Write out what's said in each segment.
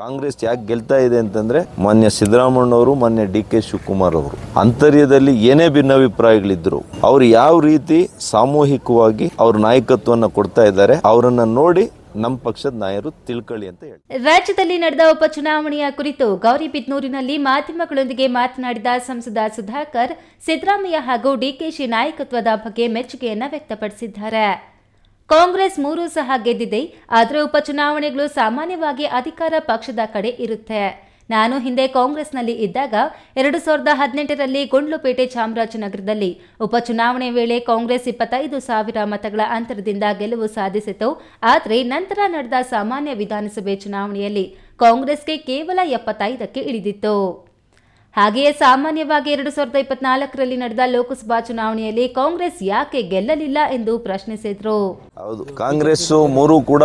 ಕಾಂಗ್ರೆಸ್ ಯಾಕೆ ಗೆಲ್ತಾ ಇದೆ ಅಂತಂದ್ರೆ ಮಾನ್ಯ ಸಿದ್ದರಾಮಣ್ಣವರು ಮಾನ್ಯ ಡಿ ಕೆ ಶಿವಕುಮಾರ್ ಅವರು. ಅಂತರ್ಯದಲ್ಲಿ ಏನೇ ಭಿನ್ನಾಭಿಪ್ರಾಯಗಳಿದ್ರು, ಅವ್ರು ಯಾವ ರೀತಿ ಸಾಮೂಹಿಕವಾಗಿ ಅವ್ರ ನಾಯಕತ್ವವನ್ನು ಕೊಡ್ತಾ ಇದ್ದಾರೆ, ಅವರನ್ನ ನೋಡಿ ನಮ್ಮ ಪಕ್ಷದ ನಾಯರು ತಿಳ್ಕೊಳ್ಳಿ ಅಂತ ಹೇಳಿ. ರಾಜ್ಯದಲ್ಲಿ ನಡೆದ ಉಪಚುನಾವಣೆಯ ಕುರಿತು ಗೌರಿಬಿದ್ನೂರಿನಲ್ಲಿ ಮಾಧ್ಯಮಗಳೊಂದಿಗೆ ಮಾತನಾಡಿದ ಸಂಸದ ಸುಧಾಕರ್, ಸಿದ್ದರಾಮಯ್ಯ ಹಾಗೂ ಡಿಕೆಶಿ ನಾಯಕತ್ವದ ಬಗ್ಗೆ ಮೆಚ್ಚುಗೆಯನ್ನು ವ್ಯಕ್ತಪಡಿಸಿದ್ದಾರೆ. ಕಾಂಗ್ರೆಸ್ ಮೂರು ಸಹ ಗೆದ್ದಿದೆ. ಆದರೆ ಉಪಚುನಾವಣೆಗಳು ಸಾಮಾನ್ಯವಾಗಿ ಅಧಿಕಾರ ಪಕ್ಷದ ಕಡೆ ಇರುತ್ತೆ. ನಾನು ಹಿಂದೆ ಕಾಂಗ್ರೆಸ್ನಲ್ಲಿ ಇದ್ದಾಗ ಎರಡು ಸಾವಿರದ ಹದಿನೆಂಟರಲ್ಲಿ ಗುಂಡ್ಲುಪೇಟೆ ಚಾಮರಾಜನಗರದಲ್ಲಿ ಉಪಚುನಾವಣೆ ವೇಳೆ ಕಾಂಗ್ರೆಸ್ ಇಪ್ಪತ್ತೈದು ಸಾವಿರ ಮತಗಳ ಅಂತರದಿಂದ ಗೆಲುವು ಸಾಧಿಸಿತು. ಆದರೆ ನಂತರ ನಡೆದ ಸಾಮಾನ್ಯ ವಿಧಾನಸಭೆ ಚುನಾವಣೆಯಲ್ಲಿ ಕಾಂಗ್ರೆಸ್ಗೆ ಕೇವಲ ಎಪ್ಪತ್ತೈದಕ್ಕೆ ಇಳಿದಿತ್ತು. ಹಾಗೆಯೇ ಸಾಮಾನ್ಯವಾಗಿ ಎರಡು ಸಾವಿರದ ಇಪ್ಪತ್ನಾಲ್ಕರಲ್ಲಿ ನಡೆದ ಲೋಕಸಭಾ ಚುನಾವಣೆಯಲ್ಲಿ ಕಾಂಗ್ರೆಸ್ ಯಾಕೆ ಗೆಲ್ಲಲಿಲ್ಲ ಎಂದು ಪ್ರಶ್ನಿಸಿದ್ರು. ಹೌದು ಕಾಂಗ್ರೆಸ್ ಮೂರು ಕೂಡ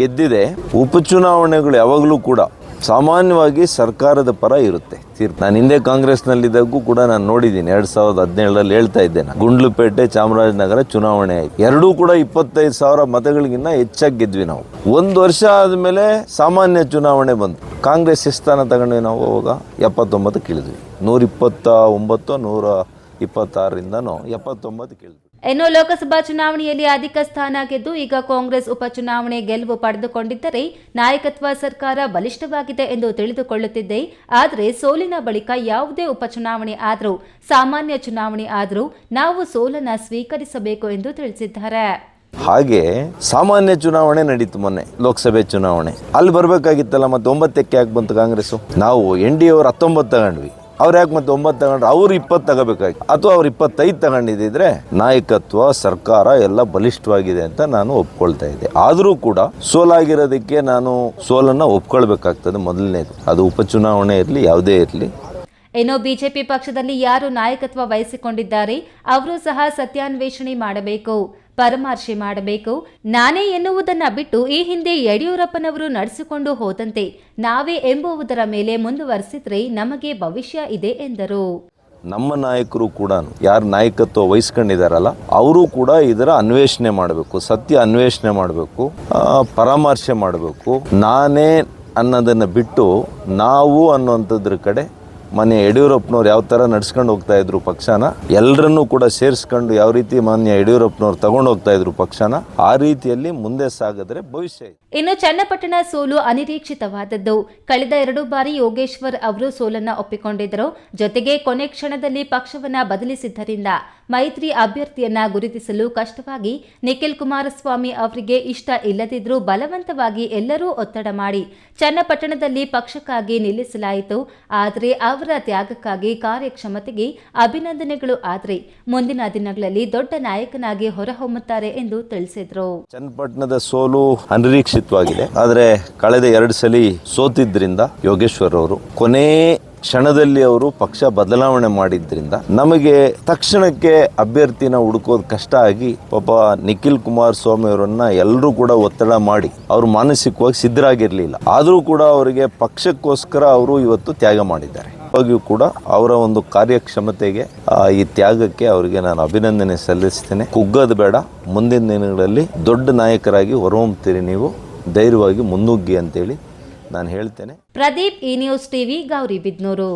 ಗೆದ್ದಿದೆ. ಉಪಚುನಾವಣೆಗಳು ಯಾವಾಗಲೂ ಕೂಡ ಸಾಮಾನ್ಯವಾಗಿ ಸರ್ಕಾರದ ಪರ ಇರುತ್ತೆ. ತೀರ್ಪು ನಾನು ಹಿಂದೆ ಕಾಂಗ್ರೆಸ್ನಲ್ಲಿದ್ದಾಗೂ ಕೂಡ ನಾನು ನೋಡಿದ್ದೀನಿ. ಎರಡು ಸಾವಿರದ ಹದಿನೇಳರಲ್ಲಿ ಹೇಳ್ತಾ ಇದ್ದೆ ನಾನು. ಗುಂಡ್ಲುಪೇಟೆ ಚಾಮರಾಜನಗರ ಚುನಾವಣೆ ಆಯ್ತು. ಎರಡೂ ಕೂಡ ಇಪ್ಪತ್ತೈದು ಸಾವಿರ ಮತಗಳಿಗಿಂತ ಹೆಚ್ಚಾಗಿ ಗೆದ್ವಿ ನಾವು. ಒಂದು ವರ್ಷ ಆದಮೇಲೆ ಸಾಮಾನ್ಯ ಚುನಾವಣೆ ಬಂತು. ಕಾಂಗ್ರೆಸ್ ಸ್ಥಾನ ತಗೊಂಡ್ವಿ ನಾವು ಅವಾಗ? ಎಪ್ಪತ್ತೊಂಬತ್ತು ಕೇಳಿದ್ವಿ ನೂರ ಇಪ್ಪತ್ತ ಒಂಬತ್ತು, ನೂರ ಇಪ್ಪತ್ತಾರರಿಂದನೂ ಎಪ್ಪತ್ತೊಂಬತ್ತು ಕೇಳಿದ್ವಿ ಇನ್ನು ಲೋಕಸಭಾ ಚುನಾವಣೆಯಲ್ಲಿ ಅಧಿಕ ಸ್ಥಾನ ಗೆದ್ದು ಈಗ ಕಾಂಗ್ರೆಸ್ ಉಪಚುನಾವಣೆ ಗೆಲುವು ಪಡೆದುಕೊಂಡಿದ್ದರೆ ನಾಯಕತ್ವ ಸರ್ಕಾರ ಬಲಿಷ್ಠವಾಗಿದೆ ಎಂದು ತಿಳಿದುಕೊಳ್ಳುತ್ತಿದ್ದೆ. ಆದರೆ ಸೋಲಿನ ಬಳಿಕ ಯಾವುದೇ ಉಪಚುನಾವಣೆ ಆದರೂ, ಸಾಮಾನ್ಯ ಚುನಾವಣೆ ಆದರೂ ನಾವು ಸೋಲನ್ನು ಸ್ವೀಕರಿಸಬೇಕು ಎಂದು ತಿಳಿಸಿದ್ದಾರೆ. ಹಾಗೆ ಸಾಮಾನ್ಯ ಚುನಾವಣೆ ನಡೀತು ಮೊನ್ನೆ, ಲೋಕಸಭೆ ಚುನಾವಣೆ. ಅಲ್ಲಿ ಬರಬೇಕಾಗಿತ್ತಲ್ಲ ಮತ್ತೆ ಒಂಬತ್ತಕ್ಕೆ ಯಾಕೆ ಬಂತು ಕಾಂಗ್ರೆಸ್ ನಾವು ಎನ್ ಡಿ ಅವ್ರು ಹತ್ತೊಂಬತ್ತು ತಗೊಂಡ್ವಿ. ಅವ್ರು ಯಾಕೆ ಮತ್ತೆ ಒಂಬತ್ತು ತಗೊಂಡ್ರೆ? ಅವ್ರು ಇಪ್ಪತ್ತು ತಗೋಬೇಕಾಗಿತ್ತು. ಅಥವಾ ಅವ್ರು ಇಪ್ಪತ್ತೈದು ತಗೊಂಡಿದ್ದಿದ್ರೆ ನಾಯಕತ್ವ, ಸರ್ಕಾರ ಎಲ್ಲ ಬಲಿಷ್ಠವಾಗಿದೆ ಅಂತ ನಾನು ಒಪ್ಕೊಳ್ತಾ ಇದ್ದೆ. ಆದರೂ ಕೂಡ ಸೋಲಾಗಿರೋದಕ್ಕೆ ನಾನು ಸೋಲನ್ನು ಒಪ್ಕೊಳ್ಬೇಕಾಗ್ತದೆ ಮೊದಲನೇದು. ಅದು ಉಪಚುನಾವಣೆ ಇರಲಿ, ಯಾವುದೇ ಇರಲಿ. ಇನ್ನು ಬಿಜೆಪಿ ಪಕ್ಷದಲ್ಲಿ ಯಾರು ನಾಯಕತ್ವ ವಹಿಸಿಕೊಂಡಿದ್ದಾರೆ, ಅವರು ಸಹ ಸತ್ಯಾನ್ವೇಷಣೆ ಮಾಡಬೇಕು. ಪರಾಮರ್ಶೆ ಮಾಡಬೇಕು. ನಾನೇ ಎನ್ನುವುದನ್ನ ಬಿಟ್ಟು ಈ ಹಿಂದೆ ಯಡಿಯೂರಪ್ಪನವರು ನಡೆಸಿಕೊಂಡು ಹೋದಂತೆ ನಾವೇ ಎಂಬುವುದರ ಮೇಲೆ ಮುಂದುವರೆಸಿದ್ರೆ ನಮಗೆ ಭವಿಷ್ಯ ಇದೆ ಎಂದರು. ನಮ್ಮ ನಾಯಕರು ಕೂಡ ಯಾರು ನಾಯಕತ್ವ ವಹಿಸ್ಕೊಂಡಿದಾರಲ್ಲ, ಅವರು ಕೂಡ ಇದರ ಅನ್ವೇಷಣೆ ಮಾಡಬೇಕು, ಸತ್ಯ ಅನ್ವೇಷಣೆ ಮಾಡಬೇಕು ಪರಾಮರ್ಶೆ ಮಾಡಬೇಕು. ನಾನೇ ಅನ್ನೋದನ್ನು ಬಿಟ್ಟು ನಾವು ಅನ್ನುವಂಥದ್ರ ಕಡೆ ಮನೆ ಯಡಿಯೂರಪ್ಪನವ್ರು ಯಾವ ತರ ನಡ್ಸ್ಕೊಂಡು ಹೋಗ್ತಾ ಇದ್ರು ಪಕ್ಷನ ಎಲ್ಲರನ್ನೂ ಕೂಡ ಸೇರಿಸ್ಕೊಂಡು ಯಾವ ರೀತಿ ಮಾನ್ಯ ಯಡಿಯೂರಪ್ಪನವ್ರು ತಗೊಂಡು ಹೋಗ್ತಾ ಇದ್ರು ಪಕ್ಷನ, ಆ ರೀತಿಯಲ್ಲಿ ಮುಂದೆ ಸಾಗಿದ್ರೆ ಭವಿಷ್ಯ ಇನ್ನು ಚನ್ನಪಟ್ಟಣ ಸೋಲು ಅನಿರೀಕ್ಷಿತವಾದದ್ದು. ಕಳೆದ ಎರಡು ಬಾರಿ ಯೋಗೇಶ್ವರ್ ಅವರು ಸೋಲನ್ನ ಒಪ್ಪಿಕೊಂಡಿದ್ದರು. ಜೊತೆಗೆ ಕೊನೆ ಕ್ಷಣದಲ್ಲಿ ಪಕ್ಷವನ್ನ ಬದಲಿಸಿದ್ದರಿಂದ ಮೈತ್ರಿ ಅಭ್ಯರ್ಥಿಯನ್ನ ಗುರುತಿಸಲು ಕಷ್ಟವಾಗಿ ನಿಖಿಲ್ ಕುಮಾರಸ್ವಾಮಿ ಅವರಿಗೆ ಇಷ್ಟ ಇಲ್ಲದಿದ್ರೂ ಬಲವಂತವಾಗಿ ಎಲ್ಲರೂ ಒತ್ತಡ ಮಾಡಿ ಚನ್ನಪಟ್ಟಣದಲ್ಲಿ ಪಕ್ಷಕ್ಕಾಗಿ ನಿಲ್ಲಿಸಲಾಯಿತು. ಆದರೆ ಅವರ ತ್ಯಾಗಕ್ಕಾಗಿ ಕಾರ್ಯಕ್ಷಮತೆಗೆ ಅಭಿನಂದನೆಗಳು ಆದರೆ ಮುಂದಿನ ದಿನಗಳಲ್ಲಿ ದೊಡ್ಡ ನಾಯಕನಾಗಿ ಹೊರಹೊಮ್ಮುತ್ತಾರೆ ಎಂದು ತಿಳಿಸಿದರು. ಚನ್ನಪಟ್ಟಣದ ಸೋಲು ಅನಿರೀಕ್ಷಿತವಾಗಿದೆ. ಆದರೆ ಕಳೆದ ಎರಡು ಸಲ ಸೋತಿದ್ರಿಂದ ಯೋಗೇಶ್ವರ್ ಅವರು, ಕೊನೆ ಕ್ಷಣದಲ್ಲಿ ಅವರು ಪಕ್ಷ ಬದಲಾವಣೆ ಮಾಡಿದ್ರಿಂದ ನಮಗೆ ತಕ್ಷಣಕ್ಕೆ ಅಭ್ಯರ್ಥಿನ ಹುಡುಕೋದು ಕಷ್ಟ ಆಗಿ ಪಾಪ ನಿಖಿಲ್ ಕುಮಾರಸ್ವಾಮಿ ಅವರನ್ನ ಎಲ್ಲರೂ ಕೂಡ ಒತ್ತಡ ಮಾಡಿ ಅವರು ಮಾನಸಿಕವಾಗಿ ಸಿದ್ಧರಾಗಿರಲಿಲ್ಲ. ಆದರೂ ಕೂಡ ಅವರಿಗೆ ಪಕ್ಷಕ್ಕೋಸ್ಕರ ಅವರು ಇವತ್ತು ತ್ಯಾಗ ಮಾಡಿದ್ದಾರೆ. ಇವಾಗಿಯೂ ಕೂಡ ಅವರ ಒಂದು ಕಾರ್ಯಕ್ಷಮತೆಗೆ ಈ ತ್ಯಾಗಕ್ಕೆ ಅವರಿಗೆ ನಾನು ಅಭಿನಂದನೆ ಸಲ್ಲಿಸ್ತೇನೆ. ಕುಗ್ಗೋದು ಬೇಡ. ಮುಂದಿನ ದಿನಗಳಲ್ಲಿ ದೊಡ್ಡ ನಾಯಕರಾಗಿ ಹೊರಹೊಮ್ತೀರಿ ನೀವು. ಧೈರ್ಯವಾಗಿ ಮುನ್ನುಗ್ಗಿ ಅಂತೇಳಿ ನಾನು ಹೇಳ್ತೇನೆ. ಪ್ರದೀಪ್, ಈ ನ್ಯೂಸ್ ಟಿವಿ ಗೌರಿಬಿದ್ನೂರು